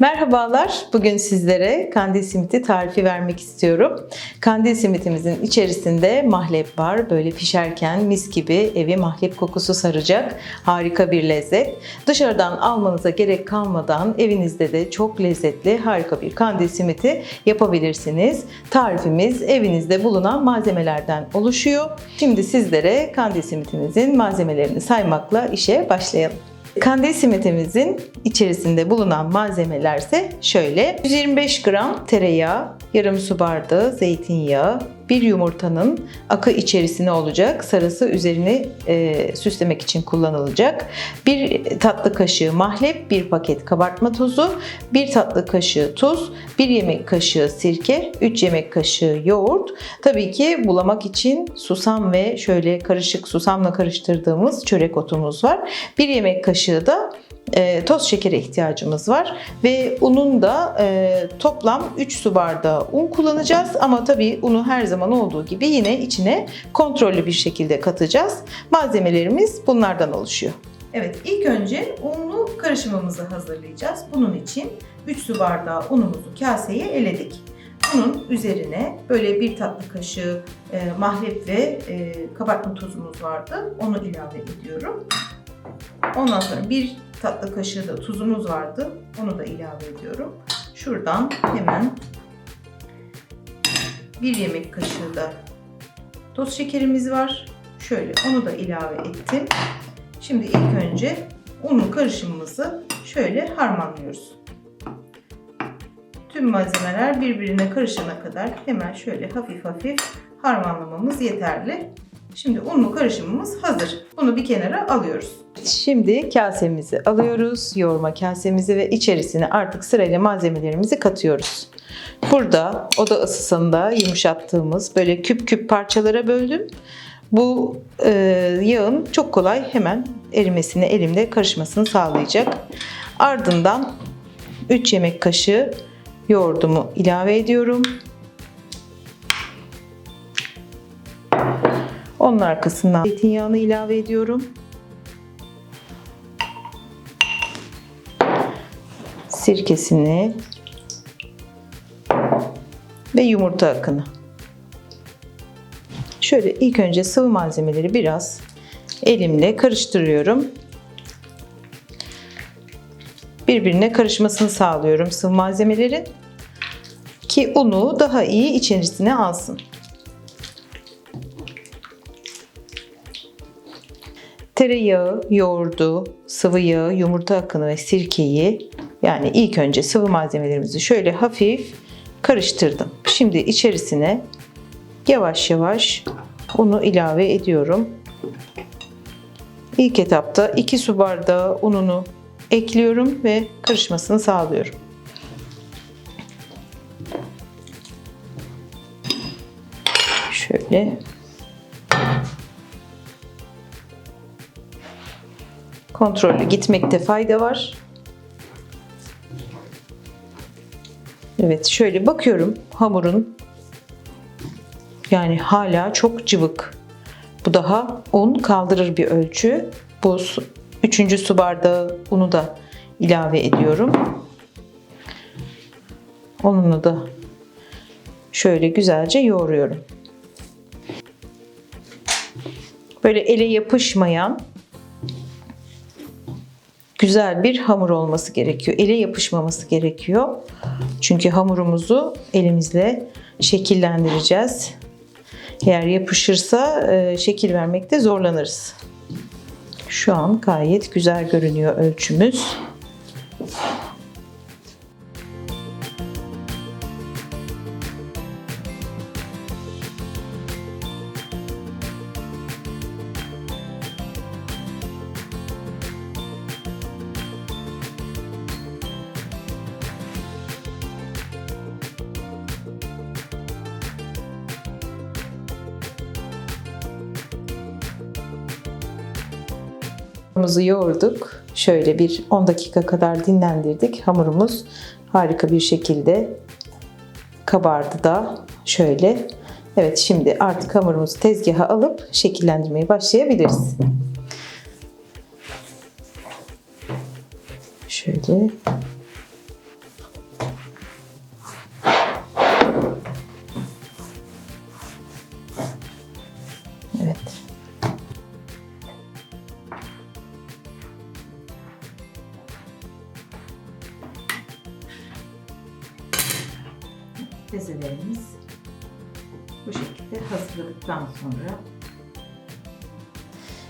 Merhabalar. Bugün sizlere kandil simiti tarifi vermek istiyorum. Kandil simitimizin içerisinde mahlep var. Böyle pişerken mis gibi evi mahlep kokusu saracak. Harika bir lezzet. Dışarıdan almanıza gerek kalmadan evinizde de çok lezzetli harika bir kandil simiti yapabilirsiniz. Tarifimiz evinizde bulunan malzemelerden oluşuyor. Şimdi sizlere kandil simitimizin malzemelerini saymakla işe başlayalım. Kandil simitimizin içerisinde bulunan malzemelerse şöyle. 125 gram tereyağı, yarım su bardağı zeytinyağı, bir yumurtanın akı içerisine olacak, sarısı üzerini e, süslemek için kullanılacak. Bir tatlı kaşığı mahlep, bir paket kabartma tozu, bir tatlı kaşığı tuz, bir yemek kaşığı sirke, 3 yemek kaşığı yoğurt. Tabii ki bulamak için susam ve şöyle karışık susamla karıştırdığımız çörek otumuz var. Bir yemek kaşığı da e, toz şekere ihtiyacımız var ve unun da e, toplam 3 su bardağı un kullanacağız ama tabii unu her zaman olduğu gibi yine içine kontrollü bir şekilde katacağız. Malzemelerimiz bunlardan oluşuyor. Evet ilk önce unlu karışımımızı hazırlayacağız. Bunun için 3 su bardağı unumuzu kaseye eledik. Bunun üzerine böyle bir tatlı kaşığı e, mahlep ve e, kabartma tozumuz vardı. Onu ilave ediyorum. Ondan sonra bir tatlı kaşığı da tuzumuz vardı. Onu da ilave ediyorum. Şuradan hemen bir yemek kaşığı da toz şekerimiz var. Şöyle onu da ilave ettim. Şimdi ilk önce unun karışımımızı şöyle harmanlıyoruz. Tüm malzemeler birbirine karışana kadar hemen şöyle hafif hafif harmanlamamız yeterli. Şimdi unlu karışımımız hazır. Bunu bir kenara alıyoruz. Şimdi kasemizi alıyoruz, yoğurma kasemizi ve içerisine artık sırayla malzemelerimizi katıyoruz. Burada oda ısısında yumuşattığımız böyle küp küp parçalara böldüm. Bu e, yağın çok kolay hemen erimesini elimde karışmasını sağlayacak. Ardından 3 yemek kaşığı yoğurdumu ilave ediyorum. Onun arkasından zeytinyağını ilave ediyorum. Sirkesini ve yumurta akını. Şöyle ilk önce sıvı malzemeleri biraz elimle karıştırıyorum. Birbirine karışmasını sağlıyorum sıvı malzemelerin ki unu daha iyi içerisine alsın. Tereyağı, yoğurdu, sıvı yağı, yumurta akını ve sirkeyi yani ilk önce sıvı malzemelerimizi şöyle hafif karıştırdım. Şimdi içerisine yavaş yavaş unu ilave ediyorum. İlk etapta 2 su bardağı ununu ekliyorum ve karışmasını sağlıyorum. Şöyle kontrollü gitmekte fayda var. Evet şöyle bakıyorum hamurun yani hala çok cıvık. Bu daha un kaldırır bir ölçü. Bu su, üçüncü su bardağı unu da ilave ediyorum. Onunla da şöyle güzelce yoğuruyorum. Böyle ele yapışmayan güzel bir hamur olması gerekiyor. Ele yapışmaması gerekiyor. Çünkü hamurumuzu elimizle şekillendireceğiz. Eğer yapışırsa e, şekil vermekte zorlanırız. Şu an gayet güzel görünüyor ölçümüz. Hamurumuzu yoğurduk. Şöyle bir 10 dakika kadar dinlendirdik. Hamurumuz harika bir şekilde kabardı da şöyle. Evet şimdi artık hamurumuzu tezgaha alıp şekillendirmeye başlayabiliriz. Şöyle Bezelerimiz bu şekilde hazırladıktan sonra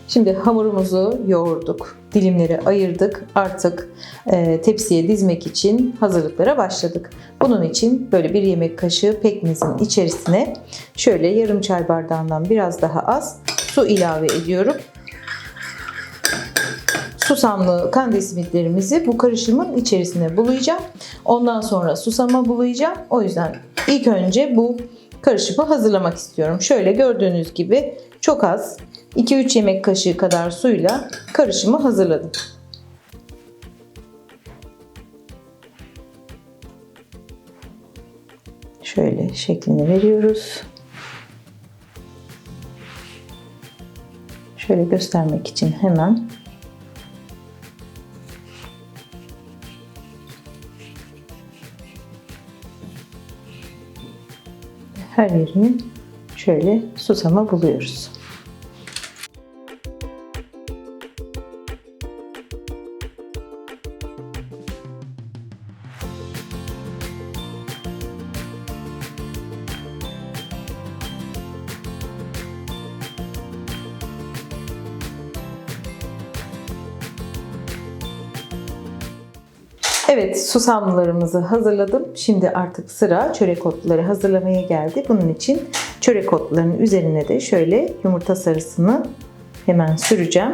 Şimdi hamurumuzu yoğurduk, dilimleri ayırdık. Artık e, tepsiye dizmek için hazırlıklara başladık. Bunun için böyle bir yemek kaşığı pekmezin içerisine şöyle yarım çay bardağından biraz daha az su ilave ediyorum. Susamlı kandil simitlerimizi bu karışımın içerisine bulayacağım. Ondan sonra susama bulayacağım. O yüzden ilk önce bu karışımı hazırlamak istiyorum. Şöyle gördüğünüz gibi çok az 2-3 yemek kaşığı kadar suyla karışımı hazırladım. Şöyle şeklini veriyoruz. Şöyle göstermek için hemen her yerini şöyle susama buluyoruz. Evet, susamlarımızı hazırladım. Şimdi artık sıra çörek otları hazırlamaya geldi. Bunun için çörek otlarının üzerine de şöyle yumurta sarısını hemen süreceğim.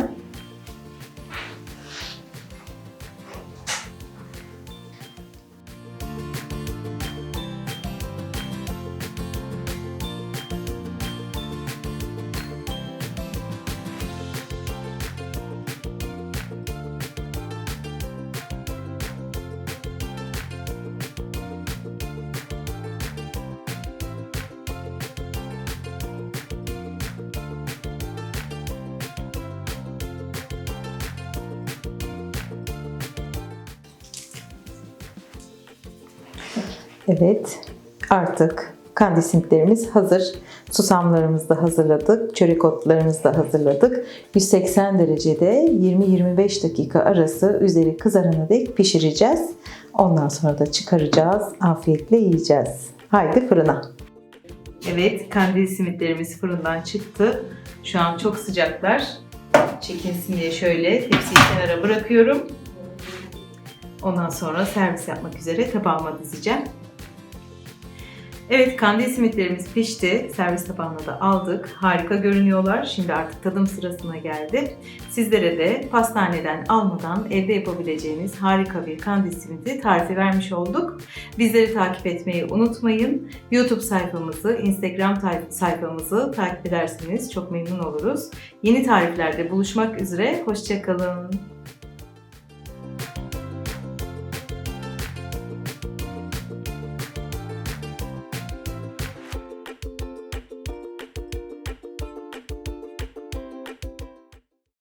Evet, artık kandil simitlerimiz hazır. Susamlarımızı da hazırladık, çörek otlarımızı da hazırladık. 180 derecede 20-25 dakika arası üzeri kızarana dek pişireceğiz. Ondan sonra da çıkaracağız, afiyetle yiyeceğiz. Haydi fırına. Evet, kandil simitlerimiz fırından çıktı. Şu an çok sıcaklar. Çekinsin diye şöyle tepsiyi kenara bırakıyorum. Ondan sonra servis yapmak üzere tabağıma dizeceğim. Evet kandil simitlerimiz pişti. Servis tabağına da aldık. Harika görünüyorlar. Şimdi artık tadım sırasına geldi. Sizlere de pastaneden almadan evde yapabileceğiniz harika bir kandil simidi tarifi vermiş olduk. Bizleri takip etmeyi unutmayın. YouTube sayfamızı, Instagram sayfamızı takip ederseniz çok memnun oluruz. Yeni tariflerde buluşmak üzere. Hoşçakalın.